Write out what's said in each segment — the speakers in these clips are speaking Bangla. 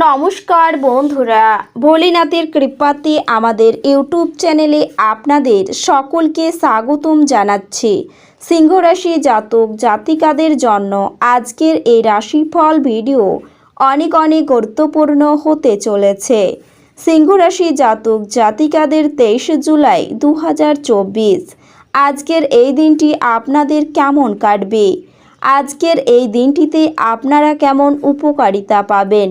নমস্কার বন্ধুরা, ভোলেনাথের কৃপাতে আমাদের ইউটিউব চ্যানেলে আপনাদের সকলকে স্বাগতম জানাচ্ছি। সিংহরাশি জাতক জাতিকাদের জন্য আজকের এই রাশিফল ভিডিও অনেক অনেক গুরুত্বপূর্ণ হতে চলেছে। সিংহরাশি জাতক জাতিকাদের তেইশে জুলাই দু হাজার চব্বিশ, আজকের এই দিনটি আপনাদের কেমন কাটবে? আজকের এই দিনটিতে আপনারা কেমন উপকারিতা পাবেন?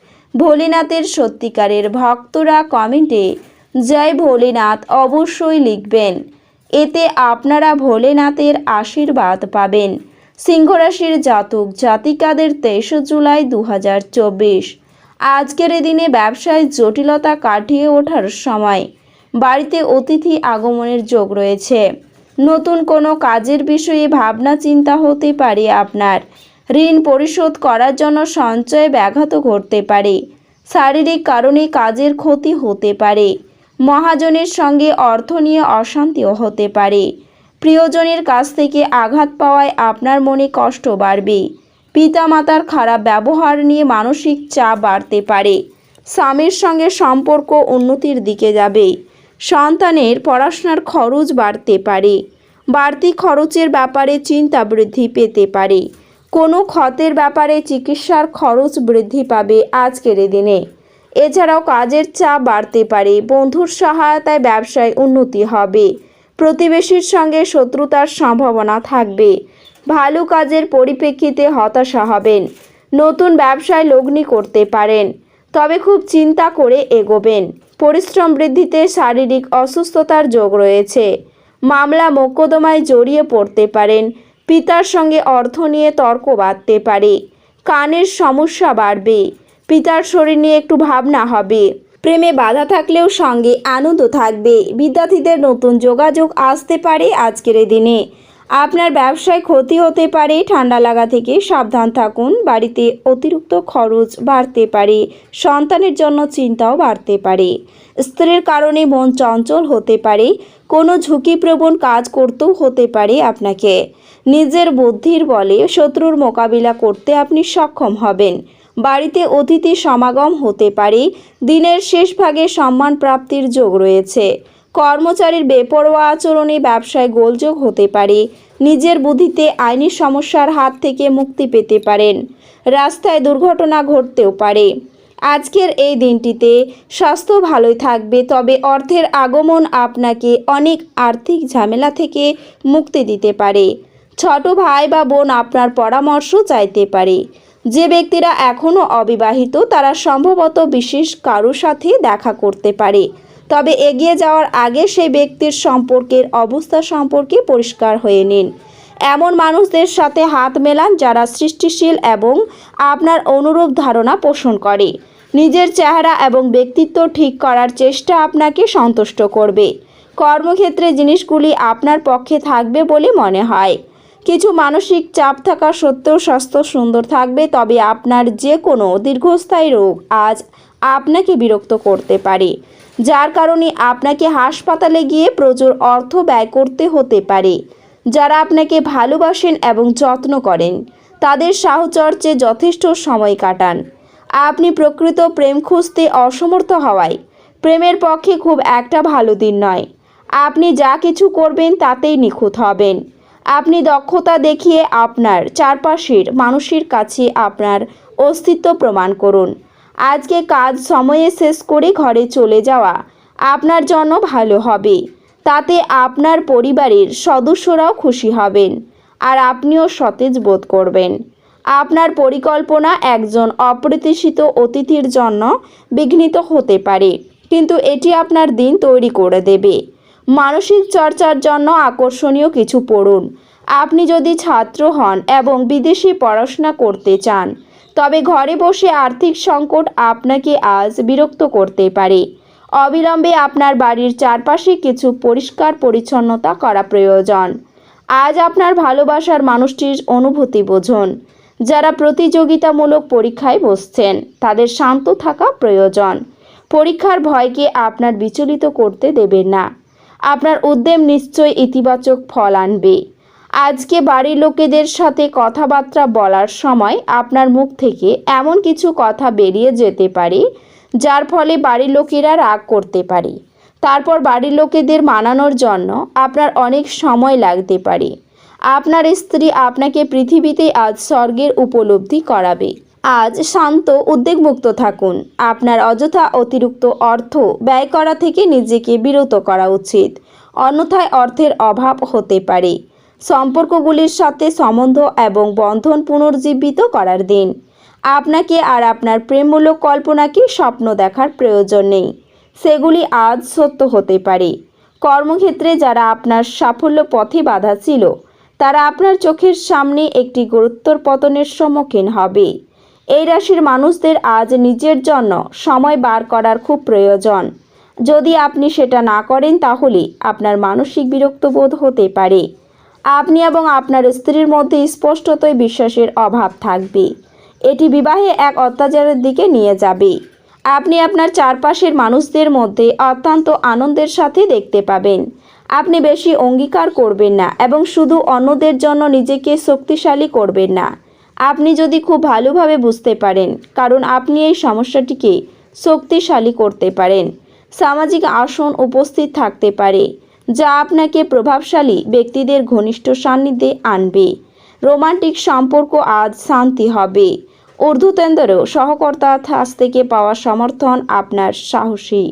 ভোলেনাথের সত্যিকারের ভক্তরা কমেন্টে, জয় ভোলেনাথ, অবশ্যই লিখবেন। এতে আপনারা ভোলেনাথের আশীর্বাদ পাবেন। সিংহরাশির জাতক জাতিকাদের তেইশে জুলাই দু হাজার চব্বিশ। আজকের দিনে ব্যবসায় জটিলতা কাটিয়ে ওঠার সময়। বাড়িতে অতিথি আগমনের যোগ রয়েছে। নতুন কোনো কাজের বিষয়ে ভাবনা চিন্তা হতে পারে আপনার। ঋণ পরিশোধ করার জন্য সঞ্চয়ে ব্যাঘাত ঘটতে পারে। শারীরিক কারণে কাজের ক্ষতি হতে পারে। মহাজনের সঙ্গে অর্থ নিয়ে অশান্তিও হতে পারে। প্রিয়জনের কাছ থেকে আঘাত পাওয়ায় আপনার মনে কষ্ট বাড়বে। পিতামাতার খারাপ ব্যবহার নিয়ে মানসিক চাপ বাড়তে পারে। স্বামীর সঙ্গে সম্পর্ক উন্নতির দিকে যাবে। সন্তানের পড়াশোনার খরচ বাড়তে পারে। বাড়তি খরচের ব্যাপারে চিন্তা বৃদ্ধি পেতে পারে। কোনো ক্ষতের ব্যাপারে চিকিৎসার খরচ বৃদ্ধি পাবে আজকের দিনে। এছাড়াও কাজের চাপ বাড়তে পারে, বন্ধুর সহায়তায় ব্যবসায় উন্নতি হবে, প্রতিবেশীর সঙ্গে শত্রুতার সম্ভাবনা থাকবে। ভালো কাজের পরিপ্রেক্ষিতে হতাশা হবেন, নতুন ব্যবসায় লগ্নি করতে পারেন, তবে খুব চিন্তা করে এগোবেন। পরিশ্রম বৃদ্ধিতে শারীরিক অসুস্থতার যোগ রয়েছে, মামলা মোকদ্দমায় জড়িয়ে পড়তে পারেন পিতার সঙ্গে অর্থ নিয়ে তর্ক বাঁধতে পারে। কানের সমস্যা বাড়বে। পিতার শরীর নিয়ে একটু ভাবনা হবে। প্রেমে বাধা থাকলেও সঙ্গে আনন্দ থাকবে। বিদ্যার্থীদের নতুন যোগাযোগ আসতে পারে আজকের দিনে। আপনার ব্যবসায় ক্ষতি হতে পারে, ঠান্ডা লাগা থেকে সাবধান থাকুন, বাড়িতে অতিরিক্ত খরচ বাড়তে পারে, সন্তানের জন্য চিন্তাও বাড়তে পারে। স্ত্রীর কারণে মন চঞ্চল হতে পারে, কোনো ঝুঁকিপ্রবণ কাজ করতেও হতে পারে আপনাকে। নিজের বুদ্ধির বলে শত্রুর মোকাবিলা করতে আপনি সক্ষম হবেন। বাড়িতে অতিথি সমাগম হতে পারে, দিনের শেষ ভাগে সম্মান প্রাপ্তির যোগ রয়েছে। কর্মচারীর বেপরোয়া আচরণে ব্যবসায় গোলযোগ হতে পারে, নিজের বুদ্ধিতে আইনি সমস্যার হাত থেকে মুক্তি পেতে পারেন। রাস্তায় দুর্ঘটনা ঘটতেও পারে। আজকের এই দিনটিতে স্বাস্থ্য ভালোই থাকবে, তবে অর্থের আগমন আপনাকে অনেক আর্থিক ঝামেলা থেকে মুক্তি দিতে পারে। ছোট ভাই বা বোন আপনার পরামর্শ চাইতে পারে। যে ব্যক্তিরা এখনও অবিবাহিত, তারা সম্ভবত বিশেষ কারোর সাথে দেখা করতে পারে। তবে এগিয়ে যাওয়ার আগে সেই ব্যক্তির সম্পর্কের অবস্থা সম্পর্কে পরিষ্কার হয়ে নিন। এমন মানুষদের সাথে হাত মেলান যারা সৃষ্টিশীল এবং আপনার অনুরূপ ধারণা পোষণ করে। নিজের চেহারা এবং ব্যক্তিত্ব ঠিক করার চেষ্টা আপনাকে সন্তুষ্ট করবে। কর্মক্ষেত্রে জিনিসগুলি আপনার পক্ষে থাকবে বলে মনে হয়। কিছু মানসিক চাপ থাকা সত্ত্বেও স্বাস্থ্য সুন্দর থাকবে, তবে আপনার যে কোনো দীর্ঘস্থায়ী রোগ আজ আপনাকে বিরক্ত করতে পারে, যার কারণে আপনাকে হাসপাতালে গিয়ে প্রচুর অর্থ ব্যয় করতে হতে পারে। যারা আপনাকে ভালোবাসেন এবং যত্ন করেন, তাদের সাহচর্যে যথেষ্ট সময় কাটান। আপনি প্রকৃত প্রেম খুঁজতে অসমর্থ হওয়ায়। প্রেমের পক্ষে খুব একটা ভালো দিন নয়। আপনি যা কিছু করবেন তাতেই নিখুঁত হবেন। আপনি দক্ষতা দেখিয়ে আপনার চারপাশের মানুষের কাছে আপনার অস্তিত্ব প্রমাণ করুন। আজকে কাজ সময়ে শেষ করে ঘরে চলে যাওয়া আপনার জন্য ভালো হবে। তাতে আপনার পরিবারের সদস্যরাও খুশি হবেন আর আপনিও সতেজ বোধ করবেন। আপনার পরিকল্পনা একজন অপ্রত্যাশিত অতিথির জন্য বিঘ্নিত হতে পারে, কিন্তু এটি আপনার দিন তৈরি করে দেবে। মানসিক চর্চার জন্য আকর্ষণীয় কিছু পড়ুন। আপনি যদি ছাত্র হন এবং বিদেশে পড়াশোনা করতে চান, তবে ঘরে বসে আর্থিক সংকট আপনাকে আজ বিরক্ত করতে পারে। অবিলম্বে আপনার বাড়ির চারপাশে কিছু পরিষ্কার পরিচ্ছন্নতা করা প্রয়োজন। আজ আপনার ভালোবাসার মানুষটির অনুভূতি বুঝুন। যারা প্রতিযোগিতামূলক পরীক্ষায় বসছেন, তাদের শান্ত থাকা প্রয়োজন। পরীক্ষার ভয়কে আপনার বিচলিত করতে দেবেন না। আপনার উদ্যম নিশ্চয় ইতিবাচক ফল আনবে। আজকে বাড়ির লোকেদের সাথে কথাবার্তা বলার সময় আপনার মুখ থেকে এমন কিছু কথা বেরিয়ে যেতে পারে, যার ফলে বাড়ির লোকেরা রাগ করতে পারে। তারপর বাড়ির লোকেদের মানানোর জন্য আপনার অনেক সময় লাগতে পারে। আপনার স্ত্রী আপনাকে পৃথিবীতে আজ স্বর্গের উপলব্ধি করাবে। আজ শান্ত, উদ্বেগমুক্ত থাকুন। আপনার অযথা অতিরিক্ত অর্থ ব্যয় করা থেকে নিজেকে বিরত করা উচিত। অন্যথায় অর্থের অভাব হতে পারে। সম্পর্কগুলির সাথে সম্বন্ধ এবং বন্ধন পুনর্জীবিত করার দিন। আপনাকে আর আপনার প্রেমমূলক কল্পনাকে স্বপ্ন দেখার প্রয়োজন নেই। সেগুলি আজ সত্য হতে পারে। কর্মক্ষেত্রে যারা আপনার সাফল্য পথে বাধা ছিল তারা আপনার চোখের সামনে একটি গুরুত্বর পতনের সম্মুখীন হবে। এই রাশির মানুষদের আজ নিজের জন্য সময় বার করার খুব প্রয়োজন। যদি আপনি সেটা না করেন তাহলে আপনার মানসিক বিরক্তবোধ হতে পারে। আপনি এবং আপনার স্ত্রীর মধ্যে স্পষ্টতই বিশ্বাসের অভাব থাকবে। এটি বিবাহে এক অত্যাচারের দিকে নিয়ে যাবে। আপনি আপনার চারপাশের মানুষদের মধ্যে অত্যন্ত আনন্দের সাথে দেখতে পাবেন। আপনি বেশি অঙ্গীকার করবেন না এবং শুধু অন্যদের জন্য নিজেকে শক্তিশালী করবেন না। আপনি যদি খুব ভালোভাবে বুঝতে পারেন, কারণ আপনি এই সমস্যাটিকে শক্তিশালী করতে পারেন। সামাজিক আসন উপস্থিত থাকতে পারে, যা আপনাকে প্রভাবশালী ব্যক্তিদের ঘনিষ্ঠ সান্নিধ্যে আনবে। রোমান্টিক সম্পর্ক আজ শান্তি হবে। ঊর্ধ্বতনদেরও সহকর্তার কাছ থেকে পাওয়া সমর্থন আপনার সাহসী।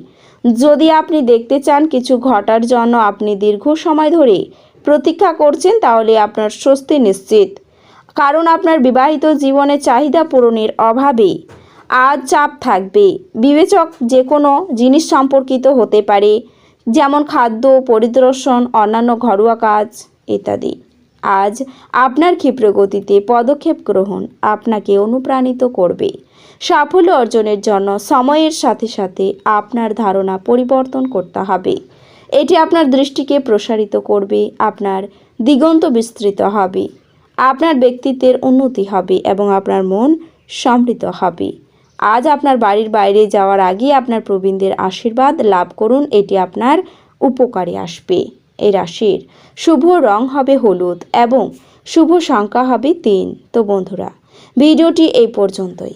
যদি আপনি দেখতে চান কিছু ঘটার জন্য আপনি দীর্ঘ সময় ধরে প্রতীক্ষা করছেন, তাহলে আপনার স্বস্তি নিশ্চিত। কারণ আপনার বিবাহিত জীবনে চাহিদা পূরণের অভাবে আজ চাপ থাকবে। বিবেচক যে কোনো জিনিস সম্পর্কিত হতে পারে, যেমন খাদ্য, পরিদর্শন, অন্যান্য ঘরোয়া কাজ ইত্যাদি। আজ আপনার ক্ষিপ্র গতিতে পদক্ষেপ গ্রহণ আপনাকে অনুপ্রাণিত করবে। সাফল্য অর্জনের জন্য সময়ের সাথে সাথে আপনার ধারণা পরিবর্তন করতে হবে। এটি আপনার দৃষ্টিকে প্রসারিত করবে, আপনার দিগন্ত বিস্তৃত হবে, আপনার ব্যক্তিত্বের উন্নতি হবে এবং আপনার মন সমৃদ্ধ হবে। আজ আপনার বাড়ির বাইরে যাওয়ার আগে আপনার প্রবীণদের আশীর্বাদ লাভ করুন, এটি আপনার উপকারে আসবে। এই রাশির শুভ রং হবে হলুদ এবং শুভ সংখ্যা হবে তিন। তো বন্ধুরা, ভিডিওটি এই পর্যন্তই।